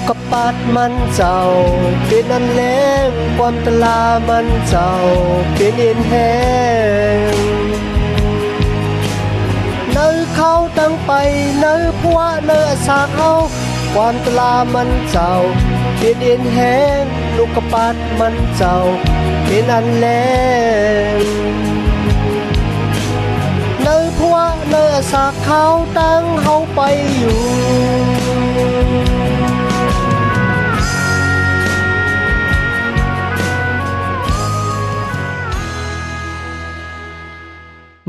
กกระปัดมันเจ้า เป็นอันแรงความตลามันเจ้า เป็นเอ็นแหงเนื้อเขาตั้งไปเนื้อพัวเนื้อสาเขาความตลามันเจ้า เป็นเอ็นแหงลูกกระปัดมันเจ้า เป็นอันแรงเนื้อพัวเนื้อสาเขาตั้งเขาไปอยู่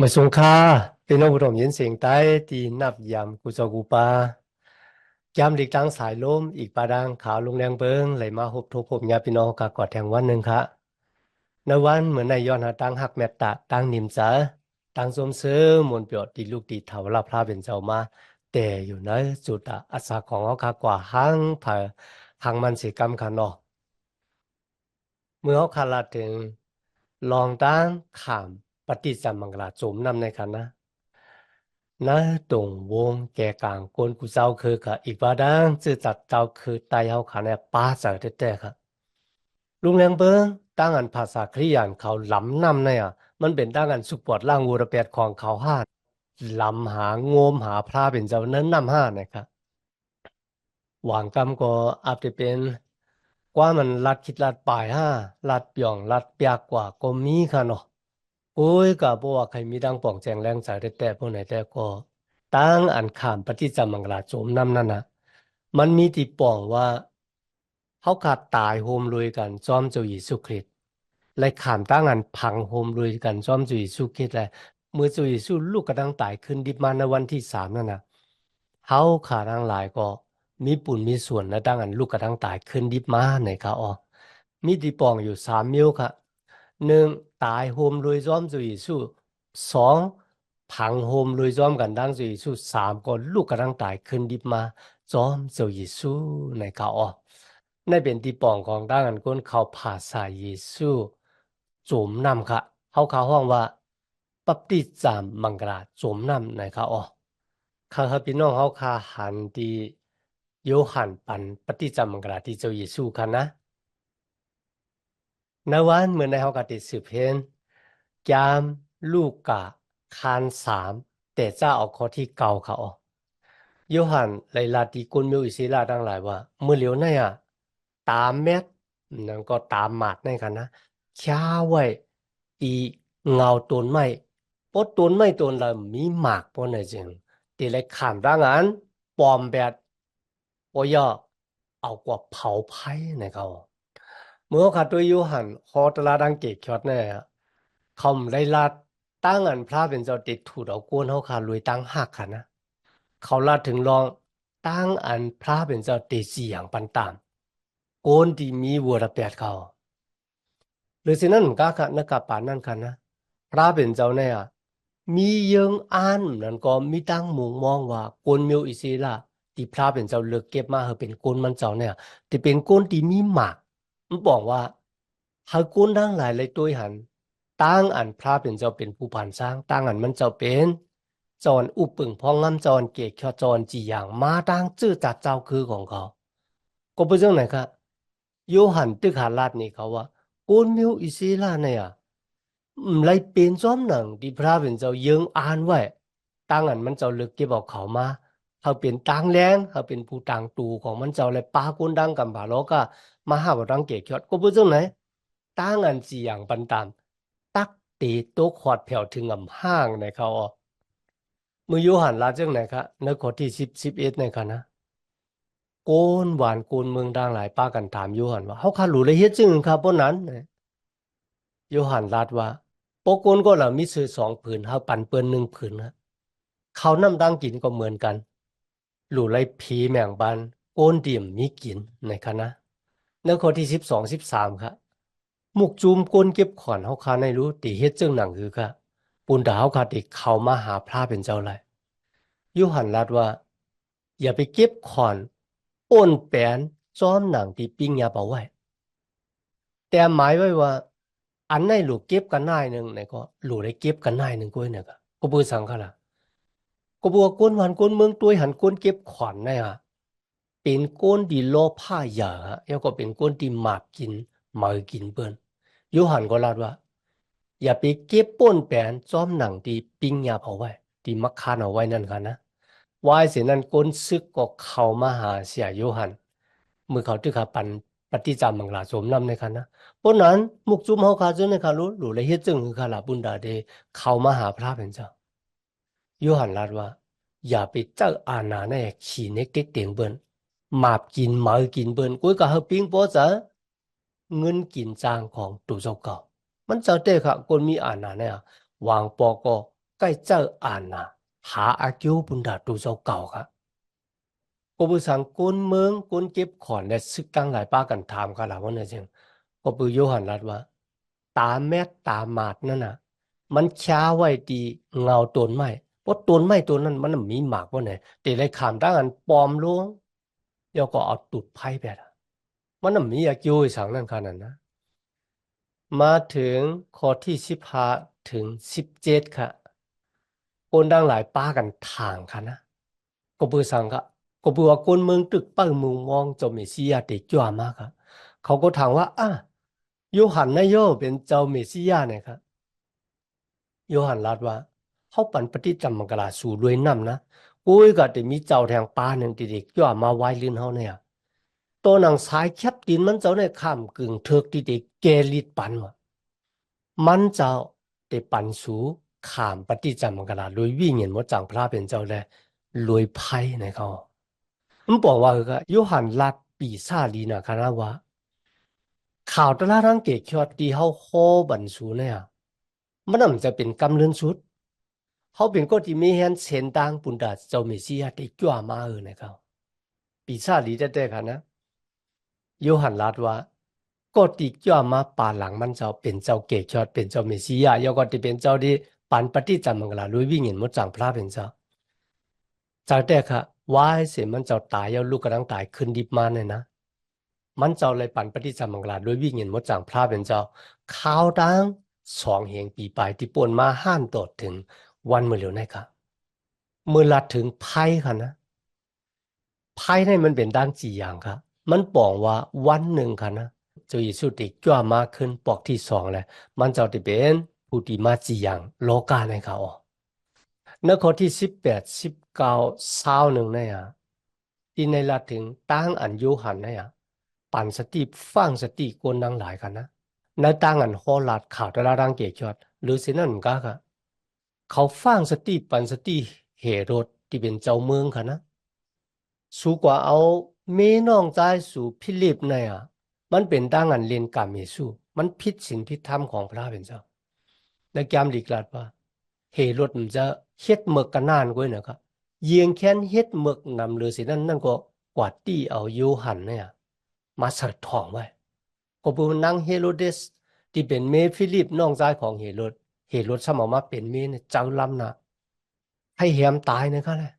มาสงคราเป็นน้องผู้ชมยินเสียงใต้ตีนับยำกุจกูปายามหลีกทางสายลมอีกปาดังขาวลงแรงเบิงไหลมาหบทบพบญาพี่น้องกากอดแทงวันหนึ่งค่ะในวันเหมือนในย้อนหาตั้งหักแมตตาตั้งนิมสาตั้งสมซื้อมนเปียวตีลูกตีเถาลาพระเป็นเจ้ามา แต่อยู่ในจุดอะอาสาของเขาค่ะกว่าหังผาหังมันสิกรรมค่ะเนาะเมื่อเขาคาลาถึงลองตั้งขาม ปฏิสัมมังกลาโจมนำในคันนะนะตรงวงแก่กลางกวนกุเจ้าคือค่ะอีกว่าดังจื้อจัดเจ้าคือไตเฮาขาเนี่ยป้าเสอแต่ๆค่ะลุงแรงเบิ้งตั้งอันภาษาคริยานเขาล้ำนำเนี่ยมันเป็นตั้งอันสุปอดล่างวูระเปียดของเขาห้าล้ำหางมหาพระเป็นเจ้านั้นนำห้านะครับหวังกรรมก็อาจจะเป็นกว่ามันลัดคิดลัดปลายห้าลัดเปียงลัดเปียกกว่าก็มีค่ะเนาะ โอ้ยก็บ่ว่าใครมีดังป่องแจงแรงสายแต่แต่พวกไหนแต่ก็ตั้งอันขามปฏิจจมังลาโจมนำนั่นนะมันมีติป่องว่าเขาขาดตายโฮมรวยกันจอมเจ้าเยซูคริต์และขามตั้งอันพังโฮมรวยกันจอมเจ้าเยซูคริต์และเมื่อเจ้าเยซูลูกกระดังตายขึ้นดิบมาในวันที่สามนั่นนะเขาขาดทั้งหลายก็มีปุ่นมีส่วนและตั้งอันลูกกระดังตายขึ้นดิบมาในค่ะอ๋อมีติป่องอยู่สามิ้วค่ะหนึ่ง 大 hôm lui rõm rồi số song phẳng hôm lui rõm gần đang rồi số sám có lúc gần đang đại khẩn đi mà rõm rồi số này cả ọ ในเป็นที่ปองของด้านกันก้นเขาผ่าสายเยซูจมนำค่ะเขาเขาห้องว่าปัปติจามมังกราจมนำในเขาอ๋อเข้าพพี่น้องเขาคาหันดีโยหันปันปฏิจามังกราที่เจ้าเยซูค่ะนะ นวันเหมื่อในเฮากะติสืบเห็นยามลูกกะคานสามแต่เจ้าเอาข้อที่เก่าเขาออกโยฮันไลลาติกุลมิวอิสิลาทั้งหลายว่าเมื่อเหลียวในอะตามแมทนั่นก็ตามหมาดในกันนะช้าไว้อีเงาตนไม้เพราะต้นไม้ต้นละมีหมากเพราะในจึงตีเลยขามร่างอันปลอมแบบ我要เอากว่าเผาไผ่ในเขา มื่อขาตัวยูหันฮอตลาดังเกตคอดเนี่ยเขาได้ลาดตั้งอันพระเป็นเจ้าติดถูดเอากวนเขาขาลุยตั้งหักค่ะนะเขาลาดถึงลองตั้งอันพระเป็นเจ้าติดเสียงปันตามโกนที่มีวัวระเปียดเขาหรือสินั้นก็ค่ะนักกาปานั่นค่ะนะพระเป็นเจ้าเนี่ยมีเยิงอ่านนั่นก็มีตั้งมุงมองว่าโกนมิวอิสิลาที่พระเป็นเจ้าเลือกเก็บมาให้เป็นโกนมันเจ้าเนี่ยที่เป็นโกนที่มีหมาก มันบอกว่าหาก้นทั้งหลายเลยตัวหันตั้งอันพระเป็นเจ้าเป็นผู้ผ่านสร้างตั้งอันมันเจ้าเป็นจอนอุปึงพองงำจอนเกศขจรจีอย่างมาตั้งชื่อจัดเจ้าคือของเขา ก็เป็นเรื่องไหนครับโยหันตึกหาลาดนี่เขาว่าก้นมิวอิสิลาเนี่ยเลยเป็นซ้อมหนังที่พระเป็นเจ้ายิงอ่านไว้ตั้งอันมันเจ้าลือกเก็บเอาเขามา เขาเป็นตังแรงเขาเป็นผู้ตังตูของมันเจ้าเลยปากุนดังกับบาโลก็มาหาว่าดังเกศยดก็เป็นจังไหนตั้งอันจีอย่างปันตามตักตีโต๊ะขอดแผ่วถึงอำห้างในเขาออกมือโยหันลาจังไหนคะในข้อที่สิบสิบเอ็ดในคะนะโกนหวานโกนเมืองดังหลายป้ากันถามโยหันว่าเขาขารู้ละเอียดจึงครับเพราะนั้นโยหันลาดว่าโปโกนก็ละมีซื้อสองผืนเขาปั่นเปิ้นหนึ่งผืนนะเขาน้ำดังกินก็เหมือนกัน หลู่ไรผีแมงบันโกนเดียมมีกินในคณะในข้อที่สิบสองสิบสามครับมุกจูมโกนเก็บขอนเฮาคาในรู้ตีเฮ็ดเจึงหนังคือค่ะปุนดาเฮาคาติเข้ามาหาพระเป็นเจ้าไรยูหันรัดว่า อย่าไปเก็บขอนอ้นแปนซ้อมหนังที่ปิ้งยาเป่าไว้ แต่หมายไว้ว่า อันไหนหลูกเก็บกันได้หนึ่งเนี่ยก็หลูได้เก็บกันได้หนึ่งก้ยเนี่ยก็ก็เบื่อสังขละ กบัวก้นหวานก้นเมืองตัวหันก้นเก็บขวัญนะฮะเป็เป็นคนที่โลภะเยอะฮะแล้วก็เป็นคนที่หมากกินหมากินเปิ้นยูหันก็ลาดว่า อย่าไปเก็บป่นแปนจอมหนังที่ปิ้งยาเอาไว้ที่มักคานเอาไว้นั่นกันนะวายเสียนั้นก้นซึกก็เข้ามาหาเสียโยหันเมื่อเขาตึกขาปันปฏิจจามังลาสมนำในคันนะเพราะนั้นมุกจุมเฮาคาจนในคารู้หรือเลยเฮ็ดจึงคือคาลาบุญดาเดเข้ามาหาพระเป็นเจ้า โยหันลาดว่า อย่าไปเจ้าอาณาในขี่ในเก็กเตียงเบิ้นมาบกินมากินเบิ้นกุ้ยก็เฮปิ้งโปจะเงินกินจางของตู่เจ้าเก่า มันเจ้าเด้ค่ะคนมีอาณาเนี่ยวางปอก็ใกล้เจ้าอาณาหาอากิวบุญดาตู่เจ้าเก่าค่ะก็บุสังกุนเมืองกุนเก็บขอนและซึกตั้งหลายป้ากันถามค่ะล่ะว่าเนี่ยจริงก็ปุโยหันรัดว่า ตาแมกตามาดนั่นน่ะ มันช้าไว้ดีเงาตนไม้ เพราต้นไม้ตัวนั้นมันมีหมากว่าเนี่ยแต่เลยขามตั้งอันปลอมลงแล้วก็เอาตุดไพ่ไปละมันมีอากิวสังนั่นขนาดนะ มาถึงข้อที่สิบห้าถึงสิบเจ็ดค่ะคนดังหลายป้ากันทางค่ะนะก็เบื่อสังค่ะก็เบื่อว่าคนเมืองตึกเปิ้งมุงมองจ้าเมสิยาเดกจ้ามากค่ะ เขาก็ถามว่าอะโยหันนายโยเป็นเจ้าเมสสิยาเนี่ยค่ะโยหันลาดว่า เขาปั่นปฏิจจำมังกลาสู่รวยน้ำนะกูก็จะมีเจ้าแทงป้าหนึ่งที่เด็กจ้ามาไว้ลื่นเขาเนี่ยตัวหนังสายแคบดินมันเจ้าในข้ามกึ่งเถิกที่เด็กเกลิดปันวะมันเจ้าเตปันสูขามปฏิจจมังกลาลอยวิ่งเห็นมดจังพระเป็นเจ้าแลลอยไพ่ในเขามันบอกว่าก็โยหันลัดปีซาลีนะคณะว่าข่าวตลาดรังเกตยอดที่เฮาโคบันสูเนี่ยมันน่ะมันจะเป็นกำเลือนสุด เขาเป็นก็ที่มีแฮนเซนตังปุ่นดาเจ้าเมสิยาได้จ้ามาเออในเขาปีซาลีได้แต่ค่ะนะโยหันลาดว่าก็ติจ้ามาป่าหลังมันเจ้าเป็นเจ้าเกจอดเป็นเจ้าเมสิยาแล้วก็ที่เป็นเจ้าที่ปันปฏิจจามังลาลุยวิ่งเห็นมดจังพระเป็นเจ้าจากแต่ค่ะว่ายเสียมันเจ้าตายแล้วลูกกำลังตายขึ้นดิบมาเนี่ยนะ มันเจ้าเลยปันปฏิจจามังลาลุยวิ่งเห็นมดจังพระเป็นเจ้าข้าวดังสองเหงปีปลายที่ปนมาห้านตดถึง วันมือเหลียวในค่ะเมื่อลัดถึงไพ่ค่ะนะไพ่ในมันเป็นด้านจีอย่างค่ะ มันบอกว่าวันหนึ่งค่ะนะเจ้าเยซูติจ้ามากขึ้นปอกที่สองเลยมันจะได้เป็นผู้ที่มาจีอย่างโลกาในเขาในข้อที่สิบแปดสิบเก้าเศร้าหนึ่งเนี่ยที่ในละถึงตั้งอันโยหันเนี่ยปั่นสติฟังสติกวนดังหลายกันนะในตั้งอันโหลาดข่าวต่ละรังเกียจอดหรือสินั่นก็ค่ะ เขาฟังสติปันสติเหรดที่เป็นเจ้าเมืองค่ะนะ สูกว่าเอาเมน้องใจสู่พิลิปเนี่ยมันเป็นตั้งอันเรียนกรรมเยซูมันผิดศีลผิดธรรมของพระเป็นเจ้าในแกมดีกลาดว่าเฮรดมันจะเฮ็ดเมือกกันนานกว่านะครับเยียงแค้นเฮ็ดเมือกนำหรือสินั่นนั่นก็กวาดตี้เอาโยหันเนี่ยมาเสิร์ทองไว้ก็เป็นนางเฮโรเดส ที่เป็นเมฟิลิปน้องชายของเฮโรด เฮโรดสมอมาเป็นเมเนี่ยเจ้าลำนะให้แฮมตายนะครับเลย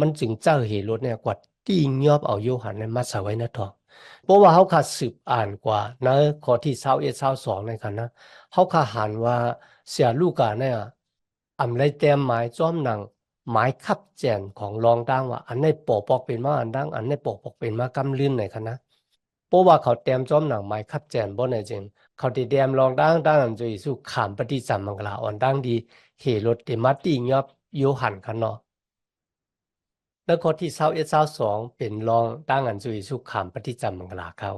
มันจึงเจ้าเฮโรดเนี่ยกวาดตี้ยอบเอาโยหันเนี่ยมาสไว้ในทองเพราะว่าเขาขาดสืบอ่านกว่านะข้อที่เศร้าเอ็ดเศร้าสองในกันนะเขาขาหันว่าเสียลูกกาเนี่ยอำไรแต้มหมายจ้อมหนังหมายขับแจนของรองดังว่า อันในปกปอกเป็นมาอันดังอันในปกปอกเป็นมากำลื่นในคณะเพราะว่าเขาแต้มจ้อมหนังหมายขับแจนบ่ในจริง เขาติแต้มรองดังดังอันจุยสุขามปฏิสัมมังกลาอ่อนดังดีเหรถเตมัตติยอบโยหันกันเนาะแล้วข้อที่เศร้าเอ็ดเศร้าสองเป็นรองตั้งอันจุยสุขามปฏิจจามังกลาเข้า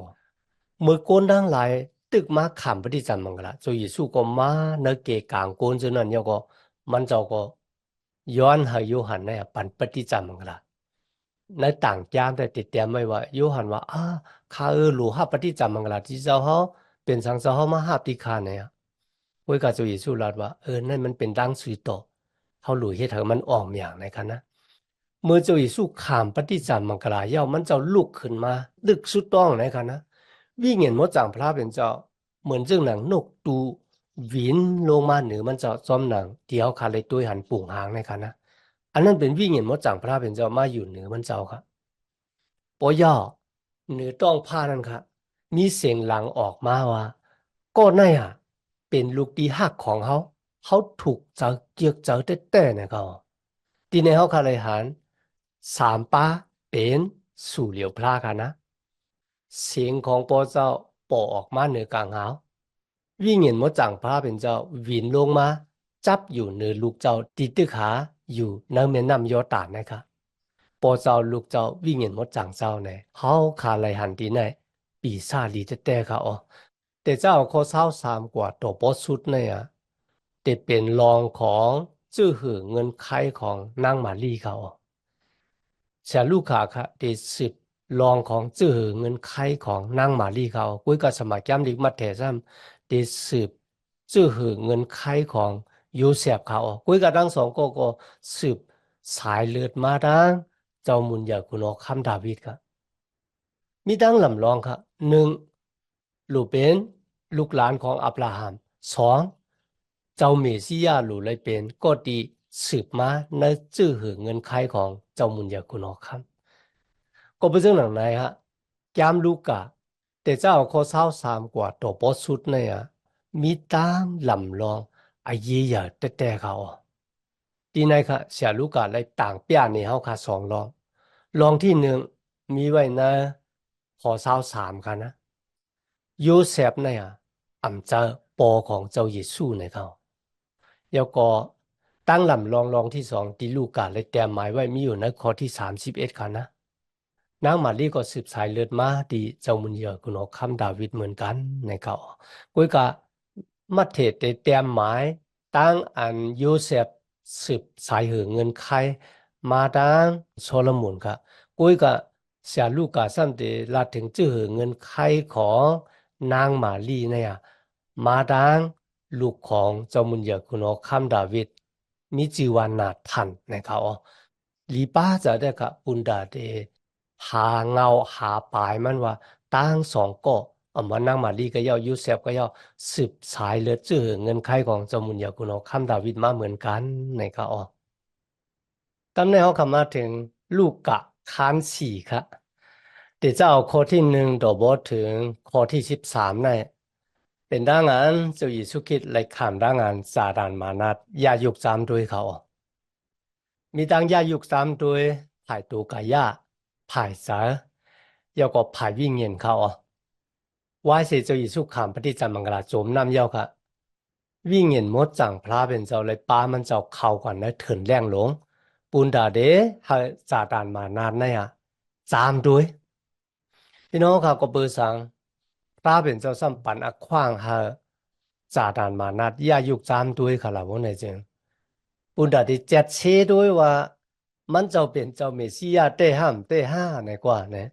เมื่อโกนดังหลายตึกมาขามปฏิจจามังกลาจุยสุก็มาเนเกกางโกนจนนั้นยก็มันเจ้าก็ย้อนให้โยหันเนี่ยปันปฏิจจามังกลาในต่างจามแต่ติดเตียมไว้ว่าโยหันว่าอ้าข้าเออหลูฮับปฏิจจามังกลาที่เจ้าเฮา เป็นสังเจ้าเฮามาฮับที่ข้าเนี่ยว้กับจุยสุลาดว่าเออนั่นมันเป็นดังสุยโตเฮาหลูเฮ็ดให้มันออมอย่างในคันนะเมื่อเจ้าเยซูขามปฏิจจามังกลาเย้ามันจ้าลุกขึ้นมาลึกสุดต้องในคันนะวิ่งเห็นมดจังพระเป็นเจ้าเหมือนจึงหนังนกตูวินลงมาเหนือมันจ้าจอมหนังเดียวคาเลยตัวหันปุ่งหางในคันนะอันนั้นเป็นวิ่งเห็นมดจังพระเป็นเจ้ามาอยู่เหนือมันเจ้าครับปอย่อเหนือต้องผ้านั่นครับ มีเสียงหลังออกมาว่าก็นั่นอะเป็นลูกดีหักของเขาเขาถูกเจ้าเกียกเจ้าเต้ๆนะเขาทีนี้เขาคาเลยหันสามป้าเป็นสู่เหลียวพลากันนะ เสียงของพระเจ้าปอออกมาเหนือกลางหาววิญญาณมดจังพระเป็นเจ้าวินลงมา จับอยู่เหนือลูกเจ้าติดตึกขาอยู่ในแม่น้ำยอร์ดานนะครับพระเจ้าลูกเจ้าวิญญาณมดจังเจ้าในเฮาขาไหลหันดีใน ปีศาจลีจะแต่เขาอ๋อแต่เจ้าข้อเศร้าสามกว่าตัวบอสุดเนี่ยแต่เป็นรองของจื้อหือเงินไขของนางมารีเขาอ๋อเสียลูกขาค่ะที่สิบรองของจื้อหือเงินไขของนางมารีเขากุ้ยกับสมัยแก้มลิกมัดเทซัมที่สิบจื้อหือเงินไขของยูเซฟเขาอ๋อกุ้ยกับทั้งสองก็ก็สืบสายเลือดมาดังเจ้ามุนยากุนอคำดาวิดค่ะมีดังลำลองค่ะ หนึ่งลูกเป็นลูกหลานของอับราฮัมสองเจ้าเมสิยาลูกเลยเป็นก็ดีสืบมาในจื้อหือเงินไขของเจ้ามุนยากุนอคำก็เป็นเรื่องหนังไหนฮะแก้มลูกกะ แต่เจ้าข้อเศร้าสามกว่าตัวบอสุดเนี่ยมีดังลำลองอายียแต่แต่เขาดีในค่ะเสียลูกกะเลยต่างเปียในเฮาค่ะสองลองลองที่หนึ่งมีไว้นะ ขอเศร้าสามกันนะโยเซฟเนี่ยอ่ำจะปอของเจ้าเยซูในเขาแล้วก็ตั้งลำลองลองที่สองที่ลูกกาเลยแต้มหมายไว้มีอยู่ในข้อที่สามสิบเอ็ดกันนะนางมารีก็สืบสายเลือดมาที่เจ้ามุนเยอคุณอคำดาวิดเหมือนกันในเขากุยกะมัทเทศได้แต้มหมายตั้งอันโยเซฟสืบสายหือเงินไขมาดังโซโลมอนค่ะกุยกะ เสียลูกกาซ้ำเดลาถึงจื้อหือเงินไขของนางมารีเนี่ยมาดังลูกของเจ้ามุนเยคุณอคำดาวิดมีจีวานาทันในเขาลีป้าจะได้กับปุนดาเดหาเงาหาปลายมันว่าตั้งสองก็อำว่านางมารีก็ย่อยูเซฟก็ย่อสืบสายเลือดจื้อเงินไขของเจ้ามุนยากุนอคำดาวิดมาเหมือนกันในเขาอ๋อตำในเขาคำมาถึงลูกกะคานสี่ครับ เดี๋ยวจะเอาข้อที่หนึ่งต่อบอถึงข้อที่สิบสามในเป็นร่างงานเจ้าหญิสุคิดเลยขามร่างงานสาดานมานัดยายุกสามด้วยเขา มีดังยายุกสามด้วยผายตัวกายาผายสาแล้วก็ผายวิ่งเงินเขาอ๋อว่าเสียเจ้าอิสุขามปฏิจจมังกลาโจมน้ำเย้าค่ะ วิ่งเห็นมดจังพระเป็นเจ้าเลยป้ามันเจ้าเข้าก่อนนะเถินแรงหลงปุนดาเดฮาจาดานมานานนะฮะจามด้วย พี่น้องค่ะก็เบอร์สังพระเป็นเจ้าสัมปันอขว้างฮาจาดานมานาดยายุกจามด้วยค่ะล่ะว่าในจริงปุนดาเดเจ็ดเชด้วยว่า มันเจ้าเป็นเจ้าเมสสิยาเตห้ามเตห้าในกว่าเนี่ย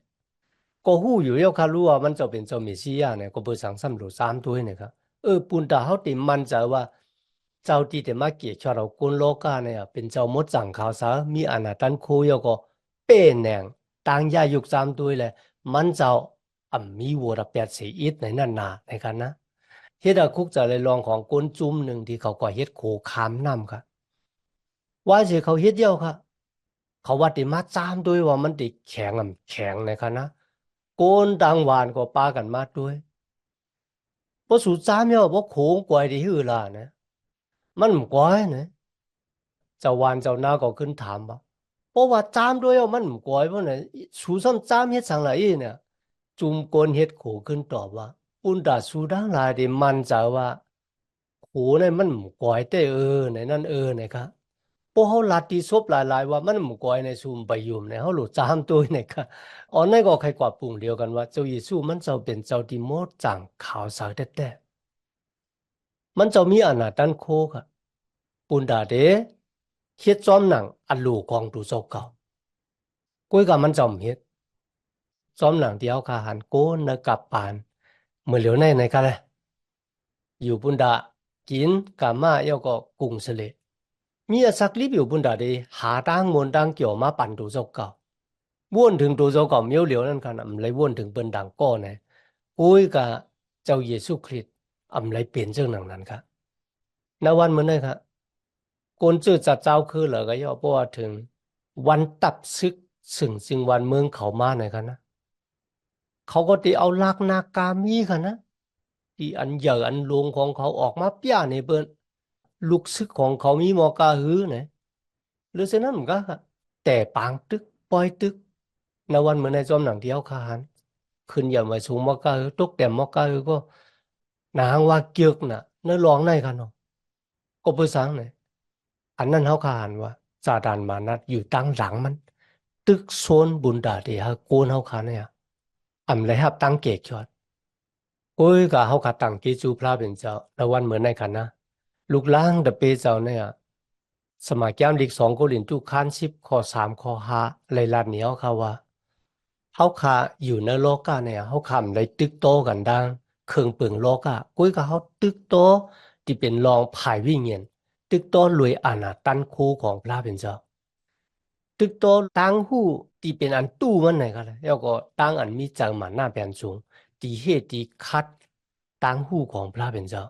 ก็หู้อยู่แล้วค่ะรู้ว่ามันจะเป็นเจ้าเมสสิยาเนี่ยก็เบอร์สังสำรวจสามตัวเนี่ยครับเออปุนตาเขาติมันใจว่าเจ้าที่เดมาเกียชเรากุนโลกาเนี่ยเป็นเจ้ามดจังขาวสามีอนาตันคูยก็เป้แหนงต่างยายุกสามตัวยเลย มันเจ้าอ่ำมีวัวระเปียดเสียอิดในนั่นนาในกันนะเฮ็ดคุกจะเลยลองของกุนจุ่มหนึ่งที่เขาก็เฮ็ดโขคามน้ำค่ะ ว่าสิเขาเฮ็ดเดียวค่ะ เขาว่าติมาจามด้วยว่ามันติแข็งอ่ำแข็งในกันนะโกนดังหวานก็ปากันมาด้วยพอสูจามเยอบ่โขงกวยที่หือล่ะนะมันบ่กวยนะเจ้าวานเจ้านาก็ขึ้นถามว่า เพราะว่าจามด้วยมันบ่กวยเพราะน่ะสูซ้ำจามเฮ็ดสังหลายเนี่ยจุมกนเฮ็ดโขขึ้นตอบว่าปุนดาสูดังหลายดิมันใจว่าโขเนี่ยมันบ่กวยแต่เออในนั้นเออนะครับพวกเขาลัดที่ซบหลายๆว่ามันบ่กวยในซูมไปยุมในเขาหลุดจามตัวนครับอ๋อนั่นก็ใครกว่าปุ่งเดียวกันว่าเจ้าเยซูมันจ้าเป็นเจ้าที่มดจังขาวสาวแต่แต่มันจ้ามีอนาตันโคค่ะ ปุนดาเด เฮ็ดจอมหนังอันลูของตูเจ้าเก่ากุ้ยกับมันจอมเฮ็ดจอมหนังที่เอาคาหันโกนนะกับปานเมื่อเหลียวในในกันเลยอยู่ปุนดากินกามาเยาก็กุงเสลมีอสักลิบอยู่ปุนดาเดหาตังมนตังเกี่ยวมาปั่นตูเจ้าเก่าวนถึงตัวเจ้าก็มิ้วเหลียวนั่นกันอำไรวนถึงเปิ้นดังก้อนะอุ้ยกะเจ้าเยซูคริสต์อำไรเปลี่ยนเรื่องนั้นครับณวันเมื้อนั้นครับ คนจื้อจัดเจ้าคือเหรอก็ย่อเพราะว่าถึง วันตับซึกซึ่งซึ่งวันเมืองเขามาหน่อยกันนะเขาก็ตีเอาลักนากามีกันนะที่อันใหญ่อันลงของเขาออกมาเปี้ยในเปิ้นลูกซึกของเขามีมอกาหือนะหรือเช่นนั้นเหมือนกันแต่ปางตึกปล่อยตึกในวันเหมือนในจอมหนังเที่เขาขาหันขึ้นอย่ามาสูงมอการือตกแต่มอการือก็นางว่าเกียกน่ะเนื้อร้องในกันเนาะก็เพื่อสังเนี่ย อันนั้นเขาขานว่าซาดานมานัดอยู่ตั้งหลังมัน ตึกโซนบุญดาเดียโกนเขาขาเนี่ยอำเลยครับตั้งเกกชอดโอ้ยกะเขาขาตั้งเกจูพระเป็นเจ้าในวันเหมือนในกันนะลูกล้างเดเปเจ้าเนี่ยสมัยแก้มลีกสองก็หลินจุคันสิบข้อสามข้อห้าเลยลาดเหนียวเขาว่าเขาขาอยู่ในโลกาเนี่ยเขาคำเลยตึกโตกันดังเครื่องเปึงโลกากุ้ยกับเขาตึกโตที่เป็นรองภายวิญญาณตึกโตรวยอาณาตันคูของเงียน tức to lùi ăn à tan khô của la bên giờ tức to tăng hụ thì bên ăn tu mà này cái này yêu có tăng ăn mi chẳng mà na bên xuống thì hệ thì khát tăng hụ của la bên giờ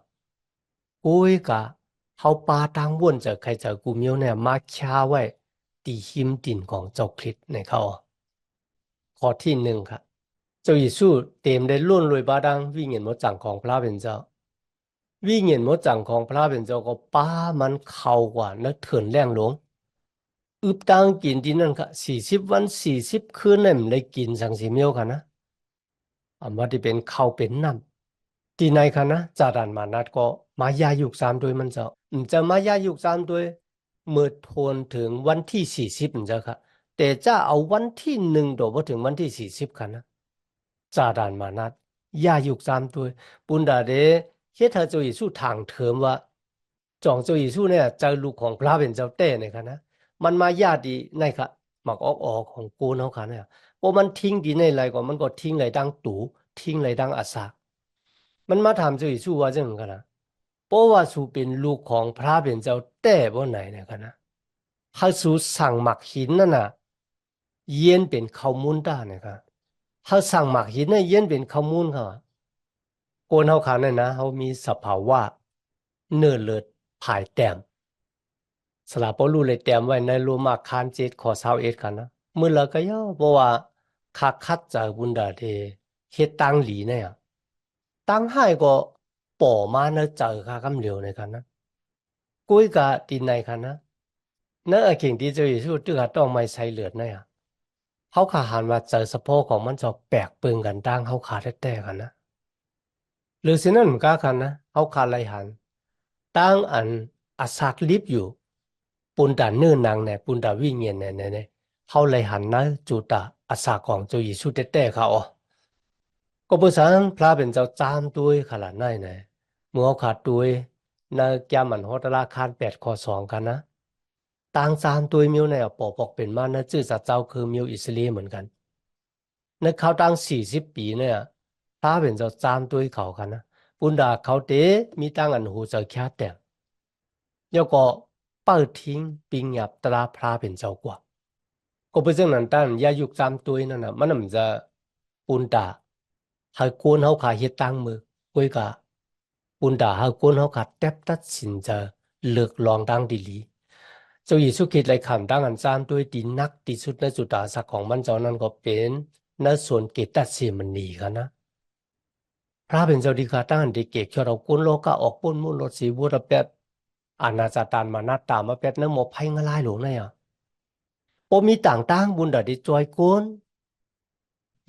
ôi cả hậu ba tăng vốn giờ khai giờ cùng nhau này mà cha vậy thì hiểm tin của giáo Kitô này không ข้อที่หนึ่งครับเจ้าเยซูเต็มได้ล้วนรวยบาดังวิ่งเงินมดจังของพระเป็นเจ้า วิญญาณมดจังของพระเป็นเจ้าก็ป้ามันเข้ากว่านักเถื่อนแรงหลงอึบตังกินที่นั่นค่ะสี่สิบวันสี่สิบคืนเนี่ยมันได้กินสังสีเมียวค่ะนะอันว่าที่เป็นเข้าเป็นน้ำที่ในคณะจารันมานัดก็มายายุกสามด้วยมันจะมจะมายายุกสามด้วยเมื่อทวนถึงวันที่สี่สิบมันจะค่ะแต่จะเอาวันที่หนึ่งโดยพอถึงวันที่สี่สิบค่ะนะจารันมานัดยายุกสามด้วยปุณดาเด เฮ็ดเธอเจ้าเยซูทางเถิมว่าจองเจ้าเยซูเนี่ยเจอลูกของพระเป็นเจ้าเต้ในค่ะนะมันมายาดีในค่ะหมักออกออกของกูเนาะค่ะเนี่ยพอมันทิ้งดีในไรก็มันก็ทิ้งไรดังตู่ทิ้งไรดังอาสามันมาถามเจ้าเยซูว่าจังกันนะเพราะว่าสูเป็นลูกของพระเป็นเจ้าแต่บ่ไหนเนี่ยกันนะเขาสูสั่งหมักหินนั่นน่ะเย็นเป็นข้าวมูลได้เนี่ยครับเขาสั่งหมักหินน่ะเย็นเป็นข้าวมูลเข กวนเฮาขางนั่นนะเฮามีสภาวะเนื้อเลือดผายแต้มสลาปอลูเลยแต้มไว้ในรูมาคานเจ็ดขอเศร้าเอ็ดกันนะเมื่อละก็ย่อเพราะว่าขาคัดจากบุญดาเทเฮตังหลีเนี่ยตังให้ก็ป่อมาเนเจอขาะกำเหลียวในกันนะกุ้ยกะดินในกันนะเนื้อเข่งที่จะอยู่ที่ตื้อต้องไม่ใส่เลือดเนี่ยเขาขาหันมาเจอสะโพกของมันจะแปกปืนกันตั้งเขาขาแท้ๆกันนะ หรือสินั่นมันก็กันนะเขาขาไรหันตั้งอันอาศักลิบอยู่ปุนดาเนื้อนางเนี่ยปุนดาวิญญาณเนี่ยเนี่ยเขาเลยหันนะจูตาอาศักของเจ้าเยซูแท้เขาอ๋อก็บ่สังพระเป็นเจ้าจามตัวยขนาดนไหนเมื่อเขาขาดตัวยนะแกมันฮอตราคารแปดข้อสองกันนะต่างจามตัวยมิวเนี่ยปอบอกเป็นมานะชื่อสัตว์เจ้าคือมิวอิสราเอลเหมือนกันในเขาตั้งสี่สิบปีเนี่ย พระเป็นจ้าจามตัวยเขากันนะปุณดาเขาเตมีตั้งอันหูจ้าแค่แต่แล้วก็เปิดทิ้งปิงหยับตราพระเป็นเจ้ากว่า ก็เป็นเรื่องนั้นตั้งยายุกจามตัวยนั่นนะมันมันจะปุณดา hay cuốn hậu khả hiết tăng mơ quay cả bùn đà hay cuốn hậu khả tép tắt xin giờ lược lòng đang đi lý เจ้าเยซูคริตเลยคำตั้งอันจามด้วยดีนักที่สุดในจุดาสักของมันเจ้านั้นก็เป็นในส่วนเกตัดเสียมันหนีกันนะ ดาดีจอยกุน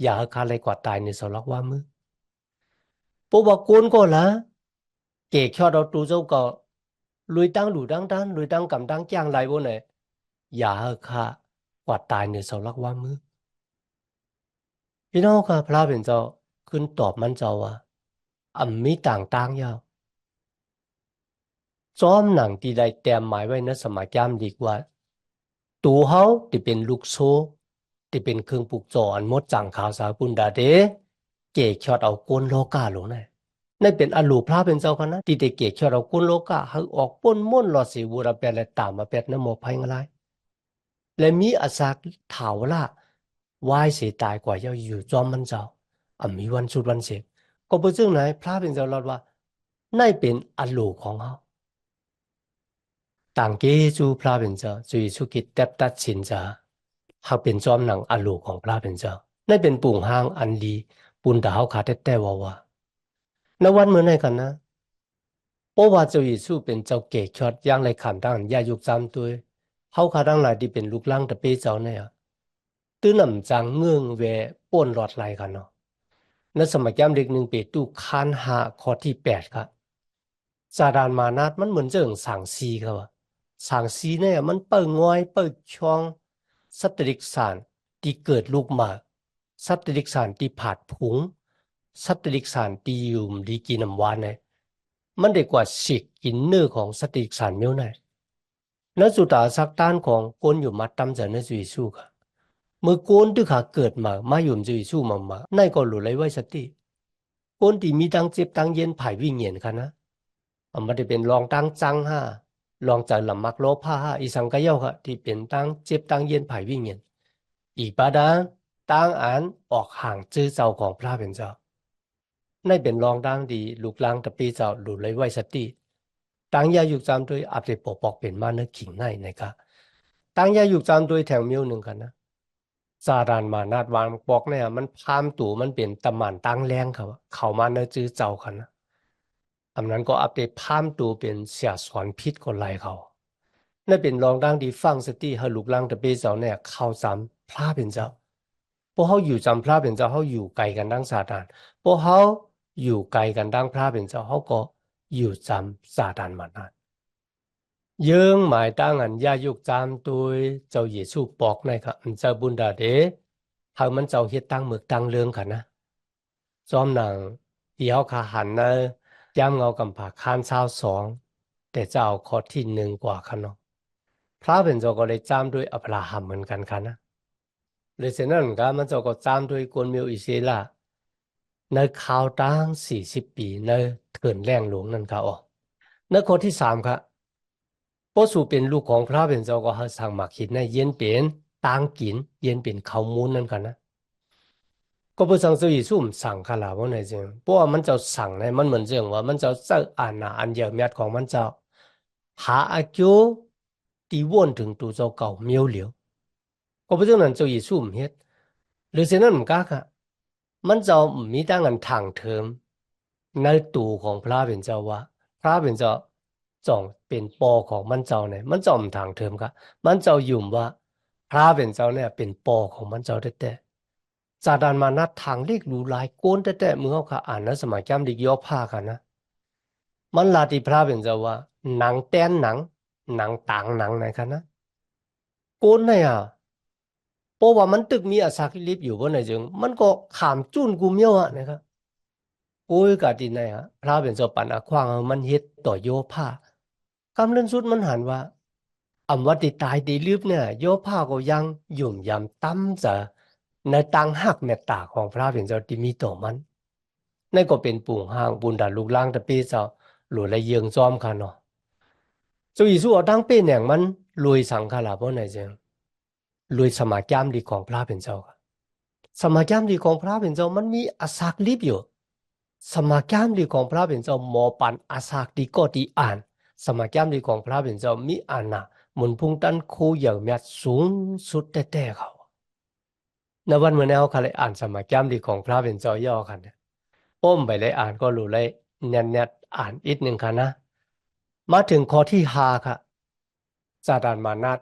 อย่าให้ข้าเลยกว่าตายในสลักว่ามือปุบกุนก็ละเกกชอเราตูเจ้าก็ลุยตั้งหลูดังดันลุยตั้งกำดังจ้งไรบ่เนี่ยอย่าข้ากว่าตายในสลักว่ามือพี่น้องค่ะพระเป็นเจ้าขึ้นตอบมันเจ้าว่า อ่ำมีต่างต่างยาวจอมหนังที่ได้แต้มหมายไว้ในสมัยจำดีกว่า ตัวเขาที่เป็นลูกโซ่ที่เป็นเครื่องปลูกจออันมดจังขาวสาปุนดาเดเกกชอดเอาก้นโลกาหลงไงนั่นเป็นอลูพระเป็นเจ้าคณะที่ได้เกกชอดเอาก้นโลกาให้ออกป้นม่นหลอดสีบุระเปและตามมาเป็ดน้ำโมภัยงไรและมีอาสากถาวละวายเสียตายกว่าเจ้าอยู่จอมมันเจ้าอะมีวันสุดวันเสก ก็เพื่อซึ่งไหนพระเป็นเจ้าราว่านั่นเป็นอลูของเขาต่างเกจูพระเป็นเจ้าจุยสุกิตเตบตัดสินจ้าหากเป็นจอมหนังอันลูกของพระเป็นเจ้านั่นเป็นปุ่งห้างอันดีปุนดาวขาแต่แต่ว่าว่าในวันเมื่อไหร่กันนะเพราะว่าเจ้าเยซูเป็นเจ้าเกกชอดย่างไรขำดังยายุกจำตัวเขาขาดังหลายที่เป็นลูกล่างตะเปเจ้าเนี่ยตื้อนำจังเงื่องเวป่นหลอดไหลกันเนาะ นสมัยย้ำเด็กหนึ่งเปตู้คานหาข้อที่แปดครับซาดานมานาดมันเหมือนเจิงสังซีครับว่าสังซีเนี่ยมันเปิดงอยเปิดช่องสัตว์ดิกสารที่เกิดลูกหมากสัตว์ดิกสารที่ผาดผุงสัตว์ดิกสารที่ยู่ดีกินน้ำหวานเนี่ยมันได้กว่าสิกกินเนื้อของสัตดิกสารเมียวเนี่ยนั่นสุดาสักต้านของคนอยู่มัดตำจากในสุยสู้ค่ะเมื่อโกนที่ขาเกิดมามาอยู่จุยสู้มามาในก็หลุดเลยไว้สติโกนที่มีตังเจ็บตังเย็นผายวิ่งเงียนค่ะนะอันไม่ได้เป็นรองตังจังห้าลองจากลำมักโลผ้าห้าอีสังกะเย้าค่ะที่เป็นตังเจ็บตังเย็นผายวิ่งเงียนอีปาดานตังอันออกห่างจื้อเจ้าของพระเป็นเจ้าในเป็นรองตังดีลูกลางตะปีเจ้าหลุดเลยไว้สติตังยาอยู่จำด้วยอับเดปกปอกเป็นมาเนื้อขิงในนะครับตังยาอยู่จำด้วยแถวเมียวหนึ่งกันนะ ซาดานมานาดวางบอกเนี่ยมันพามตู่มันเป็นตะหมันตั้งแรงเขาเขามาเนจื้อเจ้ากันนะอันนั้นก็อัปเดตพามตู่เป็นเสียสอนพิษคนไรเขานั่นเป็นรองดังที่ฟังสติให้ลูกลังตะเปเจ้าเนี่ยเข้าจำพระเป็นเจ้าพวกเขาอยู่จำพระเป็นเจ้าเขาอยู่ไกลกันดังซาดานพวกเขาอยู่ไกลกันดังพระเป็นเจ้าเขาก็อยู่จำซาดานมานา ยังหมายตั้งอันยายุกจามตัวเจ้าเยซูปอกในค่ะเจ้าบุญดาเดทางมันเจ้าเฮ็ดตั้งเมือกตั้งเรื่องค่ะนะจอมหนังที่เขาขาหันนะย้ำเงากำผาค้านเช้าสองแต่เจ้าข้อที่หนึ่งกว่าค่ะเนาะพระเป็นเจ้าก็เลยจามด้วยอัปราหัมเหมือนกันค่ะนะเลยเสนั่นก็มันเจ้าก็จามด้วยกวนมิวอิเซล่าในข่าวตั้งสี่สิบปีในเกินแรงหลวงนั่นค่ะอ๋อในข้อที่สามค่ะ บปสู่เป็นลูกของพระเป็นเจ้าก็ให้สั่งมาคิดนเย็นเป็นต่างกิน เย็นเป็นข้าวมูลนั่นกันนะก็不สั่งสื่อสุ่มสั่งขลาว่าไหนจริงเพราะว่ามันจะสั่งในมันเหมือนเรื่องว่ามันจะเจ้าอ่านนะอันเดียวเมียดของมันเจ้าหาอายุตีวนถึงตัวเจ้าเก่าเมียวเหลียวก็เพราะฉะนั้นเจ้าอีสุ่มเฮ็ดหรือเช่นนั้นมันก็ค่ะมันจะมีตั้งกันทางเทอมในตัวของพระเป็นเจ้าว่าพระเป็นเจ้า จ่องเป็นปอของมันเจ้าเนี่ยมันเจ้ามันทางเทิมครับมันเจ้ายุ่มว่า พระเป็นเจ้าเนี่ยเป็นปอของมันเจ้าแต่แต่จาดานมานัดทางเรียกรู้ลายโกนแต่แต่เมื่อเขาค่ะอ่านนะสมัยจำดิกย่อผ้ากันนะมันลาติพระเป็นเจ้าว่าหนังแต้นหนัง หนังต่างหนังไหนกันนะโกนเนี่ยเพราะว่ามันตึกมีอาสาคิลิปอยู่บนไหนจึง มันก็ขามจุนกูเมียวอะนะครับโอ้ยกาดินไหนฮะพระเป็นเจ้าปันอาควางมันเฮ็ดต่อโยผ้า คำเล่นสุดมันหันว่าอำว่าติตายตีลืบเนี่ยโยผ้าก็ยังยุ่มยำตั้มจะในตังหักเมตตาของพระเป็นเจ้าที่มีต่อมันนั่นก็เป็นปุ่งห่างบุญดาลูกล่างตะเปเจ้าหลุดละเยืองจอมค่ะเนาะจุยสู้ตั้งเป็นอย่างมันรวยสังขารเพราะไหนเจงรวยสมาแก้มดีของพระเป็นเจ้าค่ะสมาแก้มดีของพระเป็นเจ้ามันมีอาศักลิบอยู่ สมาแก้มดีของพระเป็นเจ้าหมอปันอาศักดีก็ดีอ่าน สมัยยามดีของพระเป็นเจ้ามีอานาหมุนพุ่งตันคู่อย่างมีสูงสุดแต่แต่เขาในวันเมื่อแนวเขาเลยอ่านสมัยยามดีของพระเป็นเจ้าย่อกันเนี่ยป้มไปเลยอ่านก็รู้เลยเนียนเนียอ่านอีกหนึ่งค่ะนะมาถึงข้อที่หาค่ะจาดานมานัด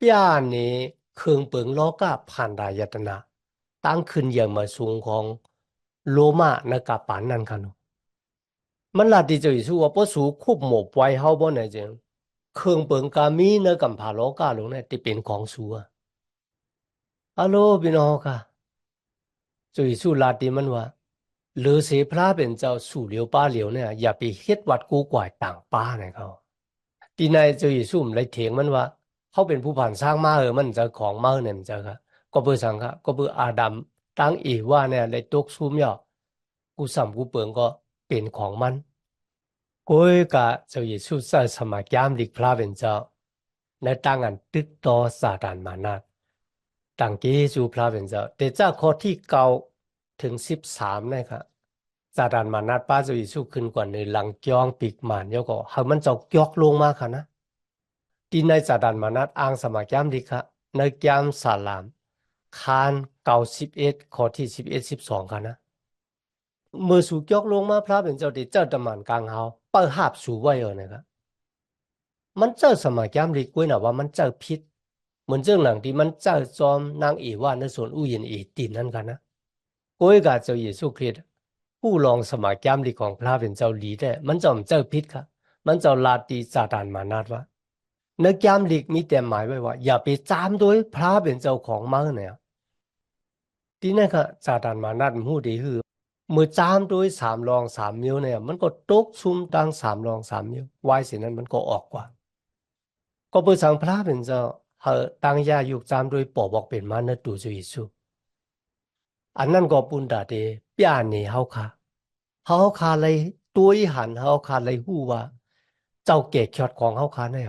ป้านนี้เครื่องเปิงโลกะผ่านดายตนา ตั้งขึ้นอย่างมาสูงของโลมาในกาปานนั่นค่ะเนาะ มันลาดีจะอยู่สู้ว่าปสูควบหมบไว้เฮาบ่ไหนจังเครื่องเปิงกามีในกัมพาโลกาลงเนี่ยที่เป็นของสูอะฮัลโลพี่น้องค่ะจะอยู่สู้ลาดีมันว่าเหรือเสพระเป็นเจ้าสู่เหลียวป้าเหลียวเนี่ยอย่าไปเฮ็ดวัดกูกวายต่างป้าเนี่ยเขาทีนายจะอยู่สู้เลยเถียงมันว่าเขาเป็นผู้ผ่านสร้างมาเออมันจะของมาเนี่ยมันจะค่ะก็เพื่อสังค่ะก็เพื่ออาดัมตั้งอีว่าเนี่ยเลยตกซุ่มยอกูสัมกูเปิงก็ เป็นของมันก้อยกะเจ้าเยซูใส่สมัครยามดิพระเป็นเจ้าในตั้งอันตึกต่อซาตานมานาต่างเยซูพระเป็นเจ้าแต่เจ้าข้อที่เก่าถึงสิบสามนะครับซาตานมานัาป้าเจ้าเยซูขึ้นกว่าในหลังจองปีกมันเยก็เฮามันจะยกลงมาค่ะนะที่ในซาตานมานัาอ้างสมัครยามดิค่ะในแก้มสาลามคานเก่าสิบเอ็ดข้อที่สิบเอ็ดสิบสองค่ะนะ มื่อสู่ยกลงมาพระเป็นเจ้าที่เจ้าตะมันกลางเฮาเปิดหาบสูไว้เออนะครับมันเจ้าสมัยยามดีกวยนะว่ามันเจ้าพิษเหมือนเรื่องหนังที่มันเจ้าจอมนางเอว่าในส่วนอู้เย็นเอตินนั่นกันนะก้อยกับเจ้าเยซูคริสต์ผู้ลองสมัครแก้มดีของพระเป็นเจ้าลีแต่มันจะเจ้าพิษค่ะมันจะลาตีซาตานมานาดว่าในแก้มลีมีแต่หมายไว้ว่า อย่าไปจามด้วยพระเป็นเจ้าของมันเนี่ยที่นั่นค่ะซาตานมานาดมู้ดีคือ มื่อจามด้วยสามรองสามมิวเนี่ย มันก็ตกซุ่มตั้งสามรองสามมิววายสินั้นมันก็ออกกว่า ก็เปิดสังพระเป็นเจ้าเฮาตั้งยายุกจามด้วยปอบอกเป็นมานะตูจุยิสุอันนั้นก็ปุนดาเดပြနေเฮาค่ะเฮาค่ะเลยตัวหันเฮาค่ะเลยฮู้ว่า เจ้าเกศยอดของเฮาค่ะเนี่ย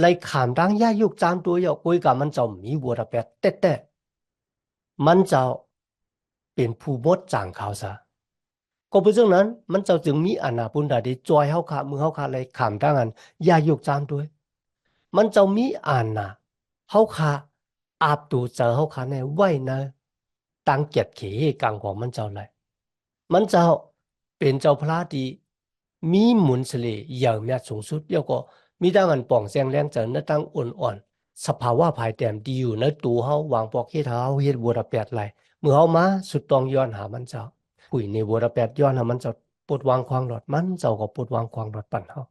เลยขามตั้งยายุกจามตัวยอกกุยกับมันเจ้ามีวัวระแปดเต๊ะมันเจ้า เป็นผู้บดจางเขาซะก็เพราะฉะนั้นมันเจ้าจึงมีอานาปุนดาเดจอยเฮาค่ะมือเฮาค่ะเลยขามตั้งอันยายกจามด้วย มันจะมีอานนะเฮาคาอาบตูเจอเฮาคาในไหวนะตั้งเกียรติเขกังของมันเจ้าเลยมันเจ้าเป็นเจ้าพระที่มีหมุนเสลอย่างแม้สูงสุดแล้วก็มีตั้งอันป่องแสงแรงเจอในตั้งอ่อนๆสภาวะภายแต้มดีอยู่ในตัวเฮาวางปอกเฮ็ดเฮาเฮ็ดบัวระแปดไหล เมื่อเฮามาสุดตองย้อนหามันเจ้าคุยในบัวระแปดย้อนหามันเจ้าปลดวางความหลอดมันเจ้าก็ปลดวางความหลอดปั่นเฮา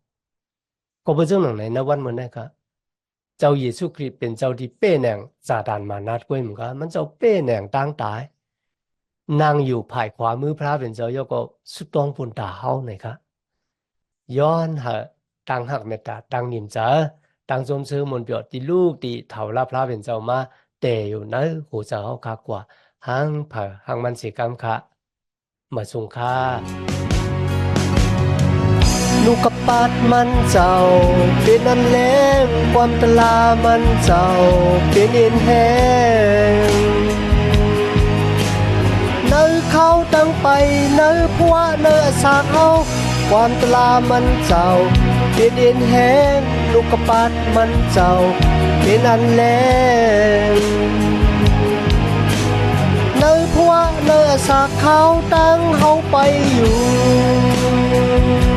ก็เป็นเรื่องหนังในนะวันเมื้อนี้ครับเจ้าเยซูคริสต์เป็นเจ้าที่เป้แหน่งซาตานมานาดกล้วยเหมือนกันมันเจ้าเป้แหน่งตั้งตายนั่งอยู่ภายขวามือพระเป็นเจ้ายกก็สุดตองปุ่นตาเฮาหน่อยครับย้อนหาตั้งหักเมตตาตั้งนิมเจอตั้งสมซื้อมนต์เปียวที่ลูกที่เท่ารับพระเป็นเจ้ามาแต่อยู่ในหูเจ้าเฮาคักกว่า หังเผอหังมันสิกรรมค่ะมาสุงค่าลูกกระปัดมันเจ้าเป็นอันแรงความตลามันเจ้าเป็นเอ็ เธอสักเขาตั้งเขาไปอยู่